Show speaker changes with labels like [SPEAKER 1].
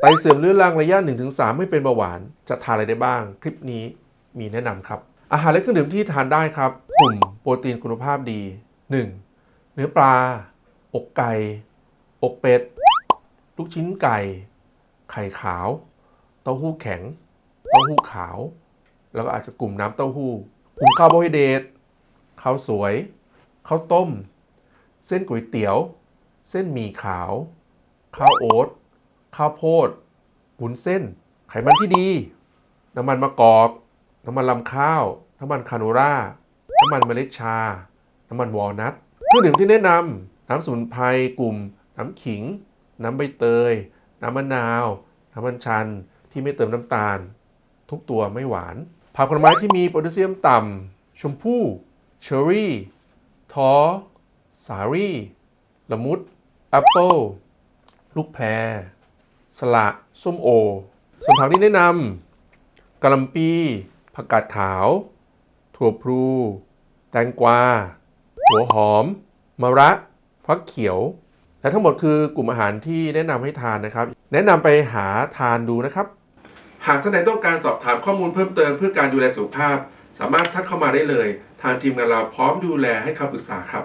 [SPEAKER 1] ไตเสื่อมเรื้อรังระยะ 1-3 ไม่เป็นเบาหวาน จะทานอะไรได้บ้าง คลิปนี้มีแนะนำครับ อาหารและเครื่องดื่มที่ทานได้ครับ กลุ่มโปรตีนคุณภาพดี 1. เนื้อปลา อกไก่ อกเป็ด ลูกชิ้นไก่ ไข่ขาว เต้าหู้แข็ง เต้าหู้ขาว แล้วก็อาจจะกลุ่มน้ำเต้าหู้ กลุ่มคาร์โบไฮเดรตข้าวสวย ข้าวต้ม เส้นก๋วยเตี๋ยว เส้นหมี่ขาว ข้าวโอ๊ต ข้าวโพดวุ้นเส้น ไขมันที่ดี น้ำมันมะกอก น้ำมันลำข้าว น้ำมันคาโนราน้ำมันเมล็ดชา น้ำมันวอลนัทเครื่องดื่มที่แนะนำน้ำสมุนไพรกลุ่ม น้ำขิง น้ำใบเตย น้ำมะนาว น้ำมันชันที่ไม่เติมน้ำตาล ทุกตัวไม่หวานผักผลไม้ที่มีโพแทสเซียมต่ำชมพู่เชอร์รี่ท้อสาลี่ละมุดแอปเปิลลูกแพร สละส้มโอ ส่วนผักที่แนะนำกะหล่ำปีผักกาดขาว ถั่วพลู แตงกวา หัวหอม มะระฟักเขียว และทั้งหมดคือกลุ่มอาหารที่แนะนำให้ทานนะครับ แนะนำไปหาทานดูนะครับ หากท่านใดต้องการสอบถามข้อมูลเพิ่มเติมเพื่อการดูแลสุขภาพ สามารถทักเข้ามาได้เลย ทางทีมงานเราพร้อมดูแลให้คำปรึกษาครับ